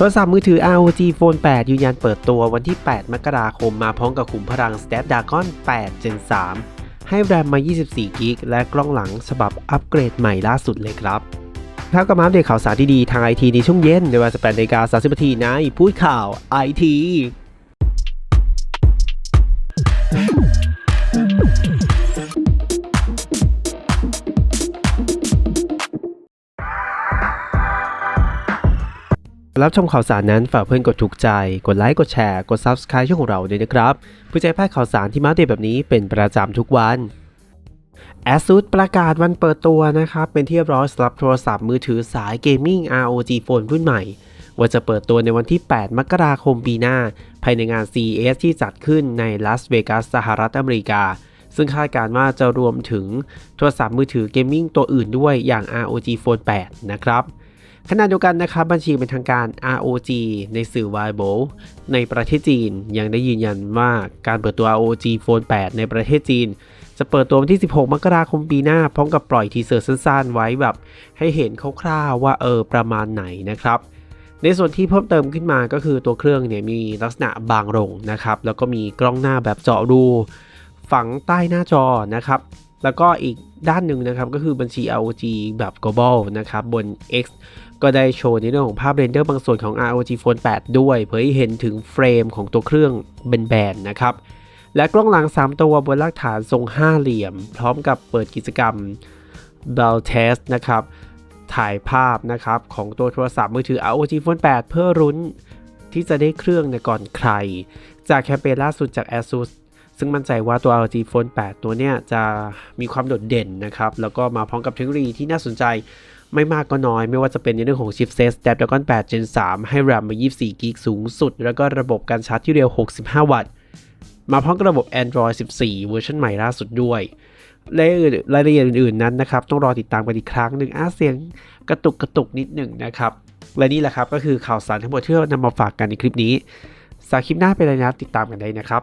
โทรศัพท์มือถือ ROG Phone 8 ยืนยันเปิดตัววันที่ 8 มกราคมมาพร้อมกับขุมพลัง Snapdragon 8 Gen 3 ให้แรมมา 24 กิกและกล้องหลังฉบับอัปเกรดใหม่ล่าสุดเลยครับครับกับมาอัปเดตข่าวสารที่ดีทางไอทีในช่วงเย็นในเวลา18นาฬิกา30นาทีในพูดข่าวไอที รับชมข่าวสารนั้นฝากเพื่อนกดถูกใจ กดไลค์ กดแชร์ กด Subscribe ช่องของเราด้วยนะครับเพื่อจะให้พลาดข่าวสารที่มาเดตแบบนี้เป็นประจำทุกวัน ASUS ประกาศวันเปิดตัวนะครับ เป็นที่เรียบร้อยสำหรับโทรศัพท์มือถือสายเกมมิ่ง ROG Phone รุ่นใหม่ ว่าจะเปิดตัวในวันที่ 8 มกราคมปีหน้า ภายในงาน CES ที่จัดขึ้นในลาสเวกัสสหรัฐอเมริกา ซึ่งคาดการณ์ว่าจะรวมถึงโทรศัพท์มือถือเกมมิ่งตัวอื่นด้วยอย่าง ROG Phone 8 นะครับ ขณะเดียวกันนะครับบัญชีเป็นทางการ ROG ในสื่อ w i b o ในประเทศจีนยังได้ยืนยันว่าการเปิดตัว ROG Phone 8 ในประเทศจีน จะเปิดตัววันที่ 16 มกราคมปีหน้า พร้อมกับปล่อยทีเซอร์สั้นๆ ไว้แบบให้เห็นคร่าวๆว่าเออประมาณไหนนะครับในส่วนที่เพิ่มเติมขึ้นมาก็คือตัวเครื่องเนี่ยมีลักษณะบางลงนะครับ แล้วก็มีกล้องหน้าแบบเจาะรูฝังใต้หน้าจอนะครับ แล้วก็อีกด้านหนึ่งนะครับก็คือบัญชี ROG แบบ global นะครับบน X ก็ได้โชว์ในเรื่องของภาพเรนเดอร์บางส่วนของ ROG Phone 8 ด้วย เผยให้เห็นถึงเฟรมของตัวเครื่องแบนๆนะครับ และกล้องหลัง 3 ตัวบนรากฐานทรงห้าเหลี่ยม พร้อมกับเปิดกิจกรรม b e l Test นะครับ ถ่ายภาพนะครับของตัวโทรศัพท์มือถือ ROG Phone 8 เพื่อรุ้นที่จะได้เครื่องในก่อนใคร จากแคมเปญล่าสุดจาก ASUS ซึ่งมั่นใจว่าตัว ROG Phone 8 ตัวเนี้ยจะมีความโดดเด่นนะครับ แล้วก็มาพร้อมกับเทคโนโลยีที่น่าสนใจไม่มากก็น้อย ไม่ว่าจะเป็นในเรื่องของ chipset Snapdragon 8 Gen 3 ให้ RAM มา 24กิกสูงสุด แล้วก็ระบบการชาร์จที่เร็ว 65 วัตต์ มาพร้อมกับระบบ Android 14 เวอร์ชันใหม่ล่าสุดด้วยรายอียดรายละเอียดอื่นๆนั้นนะครับ ต้องรอติดตามกันอีกครั้งหนึ่งอาเสียงกระตุกกระตุกนิดหนึ่งนะครับ และนี่แหละครับก็คือข่าวสารทั้งหมดที่เรานำมาฝากกันในคลิปนี้ สาคลิปหน้าเป็นอะไรนะติดตามกันได้นะครับ